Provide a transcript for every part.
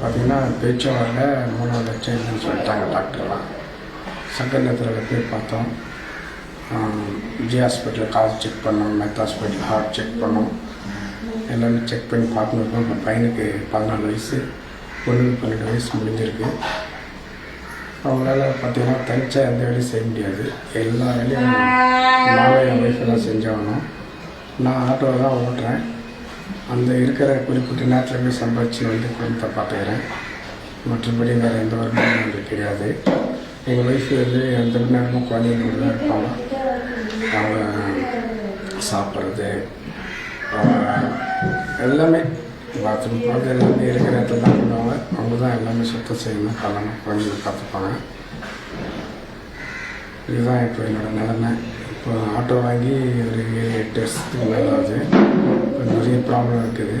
பார்த்தீங்கன்னா பேச்சுவாரில் மூணு லட்சம் இல்லைன்னு சொல்லிட்டாங்க டாக்டர்லாம். சங்கர் நேரத்தில் போய் பார்த்தோம். ஜி ஹாஸ்பிட்டலில் காசு செக் பண்ணோம் மெத் ஹாஸ்பிட்டல் ஹார்ட் செக் பண்ணோம். எல்லாமே செக் பண்ணி பார்த்துருக்கோம். இப்போ பையனுக்கு பதினாலு வயசு பொண்ணுக்கு பன்னெண்டு வயசு முடிஞ்சிருக்கு. அவங்களால பார்த்தீங்கன்னா தனிச்சா எந்த வேலையும் செய்ய முடியாது. எல்லா வேலையும் நானும் என் ஒய்ஃப் தான் செஞ்சாகணும். நான் ஆட்டோ தான் ஓட்டுறேன். அந்த இருக்கிற குறிப்பிட்ட நேரத்தில் போய் சம்பாதிச்சு வந்து குடும்பத்தை பார்த்துக்கிறேன். மற்றபடி வேறு எந்த ஒரு எனக்கு கிடையாது. எங்கள் ஒய்ஃப் வந்து எந்த நேரமும் குழந்தைங்களோட தான் இருப்பாங்க. அவங்க சாப்பிட்றது எல்லாமே பாத்ரூம் போகிறது எல்லாமே இருக்கிற இடத்துல தான் பண்ணுவாங்க. அவங்க தான் எல்லாமே சுத்தம் செய்யணும் பண்ணணும் குழந்தைங்க பார்த்துப்பாங்க. இதுதான் இப்போ என்னோடய நிலைமை. இப்போ ஆட்டோ வாங்கி ஒரு ஏழு எட்டு வருஷத்துக்கு மேலே ஆகுது. இப்போ நிறைய ப்ராப்ளம் இருக்குது.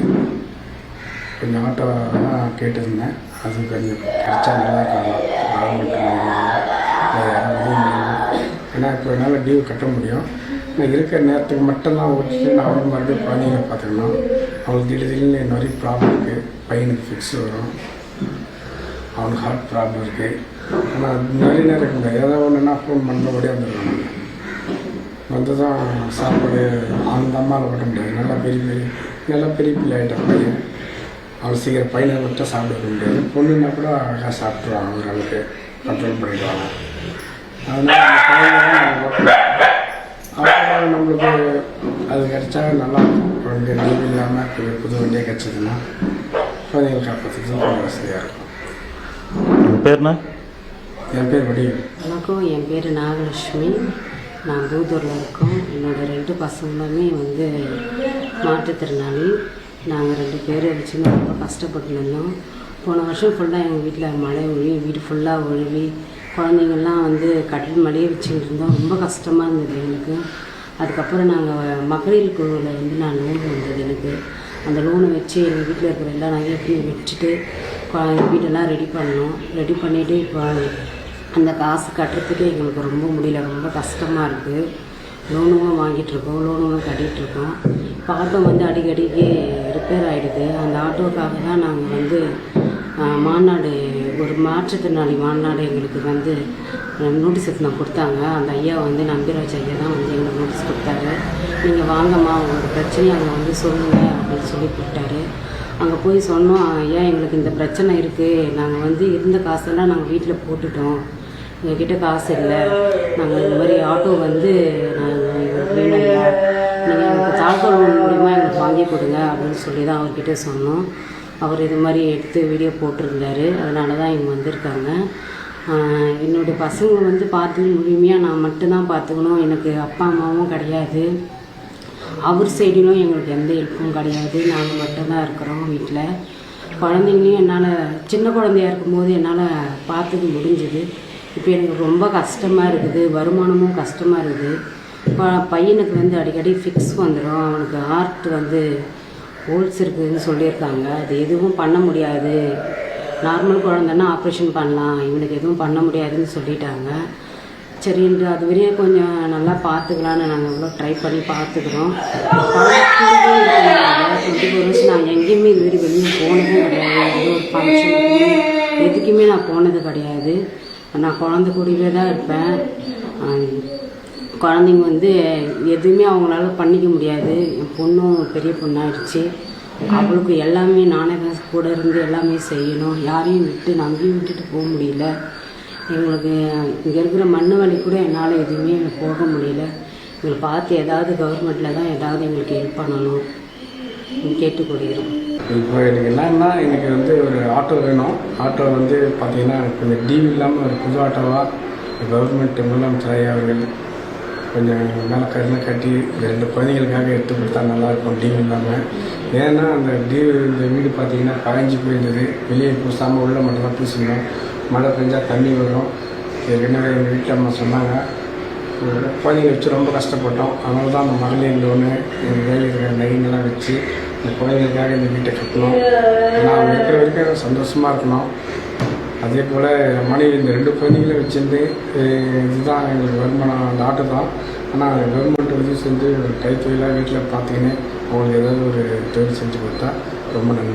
கொஞ்சம் ஆட்டோ கேட்டிருந்தேன். அது கொஞ்சம் கிடைச்சா நல்லா இருக்கலாம் ஏன்னா இப்போ என்னால் டியூ கட்ட முடியும். நான் இருக்கிற நேரத்துக்கு மட்டும்தான் ஓட்டிட்டு நான் வந்து மறுபடியும் குழந்தைங்க பார்த்துக்கணும். அவளுக்கு திடீர் திடீர்னு நிறைய ப்ராப்ளம் இருக்குது பையனுக்கு ஃபிக்ஸ் வரும். அவனுக்கு ஹார்ட் ப்ராப்ளம் இருக்குது ஆனால் நிறைய நேரம் இருக்குங்க. ஏதாவது ஒன்றுனா ஃபோன் பண்ணபடியாக வந்துருக்கணும் நான் வந்து தான் சாப்பாடு அந்த அம்மாவில் ஓட்ட முடியாது. நல்லா பெரிய பெரிய நல்லா பெரிய பிள்ளை ஆகிட்ட பையன். அவள் சீக்கிரம் பையனை விட்டு சாப்பிட முடியாது. பொண்ணுன்னா கூட அழகாக சாப்பிட்ருவாங்க ஓரளவுக்கு. கண்ட்ரோல் பண்ணிடுவாங்க. அதனால் அந்த பையனை அப்புறம் நம்மளுக்கு அது கிடைச்சா நல்லா இருக்கும். குழந்தை லீவ் இல்லாமல் புது வண்டியாக கிடச்சதுன்னா குழந்தைங்களை காப்பாற்றுறது கொஞ்சம் வசதியாக இருக்கும். உங்கள் பேர்ண்ணா என் பேர் வடிவு வணக்கம். என் பேர் நாகலட்சுமி. நான் தூதூரில் இருக்கோம். என்னோடய ரெண்டு பசங்களுமே வந்து மாற்றுத்திறனாளி. நாங்கள் ரெண்டு பேர் வச்சுன்னு ரொம்ப கஷ்டப்பட்டு இருந்தோம். போன வருஷம் ஃபுல்லாக எங்கள் வீட்டில் மழை ஒழுவி வீடு ஃபுல்லாக ஒழுவி குழந்தைங்கள்லாம் வந்து கடல் மழையே வச்சுக்கிட்டு இருந்தோம். ரொம்ப கஷ்டமாக இருந்தது எங்களுக்கு அதுக்கப்புறம் நாங்கள் மகளிர் குழுவில் வந்து நான் லோன் வந்தது எனக்கு. அந்த லோனை வச்சு எங்கள் வீட்டில் இருக்கிற எல்லா நகையும் வச்சுட்டு கொ- வீடெல்லாம் ரெடி பண்ணோம். ரெடி பண்ணிவிட்டு இப்போ அந்த காசு கட்டுறதுக்கு எங்களுக்கு ரொம்ப முடியல. ரொம்ப கஷ்டமாக இருக்குது லோனும் வாங்கிட்டுருக்கோம் லோனும் கட்டிகிட்ருக்கோம் இப்போ ஆட்டோ வந்து அடிக்கடிக்கு ரிப்பேர் ஆகிடுது அந்த ஆட்டோக்காக தான் நாங்கள் வந்து மாநாடு ஒரு மாற்றுத்திறனாளி மாநாடு எங்களுக்கு வந்து நோட்டீஸ் எடுத்து கொடுத்தாங்க. அந்த ஐயா வந்து நம்பிராஜ் ஐயா தான் வந்து எங்களுக்கு நோட்டீஸ் கொடுத்தாரு. நீங்கள் வாங்கம்மா உங்களோட பிரச்சனையை அங்கே வந்து சொல்லுங்கள் அப்படின்னு சொல்லி கூப்பிட்டாரு அங்கே போய் சொன்னோம் ஐயா எங்களுக்கு இந்த பிரச்சனை இருக்குது நாங்கள் வந்து இருந்த காசெல்லாம் நாங்கள் வீட்டில் போட்டுட்டோம். எங்ககிட்ட காசு இல்லை. நாங்கள் இந்த மாதிரி ஆட்டோ வந்து நாங்கள் எங்களுக்கு வேணும் நீங்கள் எங்களுக்கு தாக்கல் மூலியமாக மூலிமா எங்களுக்கு வாங்கி கொடுங்க அப்படின்னு சொல்லி தான் அவர்கிட்ட சொன்னோம். அவர் இது மாதிரி எடுத்து வீடியோ போட்டிருந்தாரு. அதனால தான் இவங்க வந்திருக்காங்க. என்னுடைய பசங்க வந்து பார்த்து முழுமையாக நான் மட்டும்தான் பார்த்துக்கணும். எனக்கு அப்பா அம்மாவும் கிடையாது. அவர் சைடிலும் எங்களுக்கு எந்த ஹெல்ப்பும் கிடையாது. நாங்கள் மட்டும்தான் இருக்கிறோம் வீட்டில் குழந்தைங்களையும் என்னால் சின்ன குழந்தையா இருக்கும்போது என்னால் பார்த்துக்க முடிஞ்சுது. இப்போ எனக்கு ரொம்ப கஷ்டமாக இருக்குது வருமானமும் கஷ்டமாக இருக்குது. இப்போ பையனுக்கு வந்து அடிக்கடி ஃபிக்ஸ் வந்துடும் அவனுக்கு ஹார்ட் வந்து ஹோல்ஸ் இருக்குதுன்னு சொல்லியிருக்காங்க. அது எதுவும் பண்ண முடியாது. நார்மல் குழந்தைன்னா ஆப்ரேஷன் பண்ணலாம். இவனுக்கு எதுவும் பண்ண முடியாதுன்னு சொல்லிட்டாங்க. சரின்ட்டு அது வரையும் கொஞ்சம் நல்லா பார்த்துக்கலான்னு நாங்கள் எவ்வளோ ட்ரை பண்ணி பார்த்துக்கிறோம். நான் குழந்தை கூடவே தான் இருப்பேன். குழந்தைங்க வந்து எதுவுமே அவங்களால பண்ணிக்க முடியாது. என் பொண்ணும் பெரிய பொண்ணாயிடுச்சு. அவளுக்கு எல்லாமே நானே தான் கூட இருந்து எல்லாமே செய்யணும். யாரையும் விட்டு நம்பியும் விட்டுட்டு போக முடியல. எங்களுக்கு இங்கே இருக்கிற மண் வழி கூட என்னால் எதுவுமே போக முடியல. எங்களை பார்த்து ஏதாவது கவர்மெண்ட்டில் தான் ஏதாவது எங்களுக்கு ஹெல்ப் பண்ணணும். கேட்டுக்கொள்கிறோம் இப்போ எனக்கு என்னன்னா எனக்கு வந்து ஒரு ஆட்டோ வேணும். ஆட்டோ வந்து பார்த்தீங்கன்னா கொஞ்சம் டிவி இல்லாமல் ஒரு புது ஆட்டோவாக கவர்மெண்ட் முதலமைச்சர் ஐயா அவர்கள் கொஞ்சம் மேலே கருணை கட்டி ரெண்டு குழந்தைங்களுக்காக எடுத்து கொடுத்தா நல்லாயிருக்கும் டிவி இல்லாமல் ஏன்னா அந்த டிவி இந்த வீடு பார்த்தீங்கன்னா காய்ஞ்சி போயிருந்தது. வெளியே பூசாமல் உள்ள மட்டும் தான் பூசினோம் மழை பெஞ்சால் தண்ணி வரும். ஏற்கனவே எங்கள் வீட்டில் அம்மா சொன்னாங்க குழந்தைங்க வச்சு ரொம்ப கஷ்டப்பட்டோம். அதனால தான் அந்த மகளிர் லோனு எங்கள் வேலையில் இருக்கிற நகைங்கெல்லாம் வச்சு இந்த குழந்தைக்காக இந்த வீட்டை கட்டணும். நான் அவங்க இருக்கிற வரைக்கும் சந்தோஷமாக இருக்கணும். அதே போல் மனைவி இந்த ரெண்டு குழந்தைங்களும் வச்சுருந்து இதுதான் எங்களுக்கு வருமானம் அந்த ஆட்டோ தான். ஆனால் கவர்மெண்ட் உதவி செஞ்சு ஒரு கைத்தொழிலாக வீட்டில் பார்த்தீங்கன்னு அவங்களுக்கு ஏதாவது ஒரு தொழில் செஞ்சு கொடுத்தா ரொம்ப நன்றி.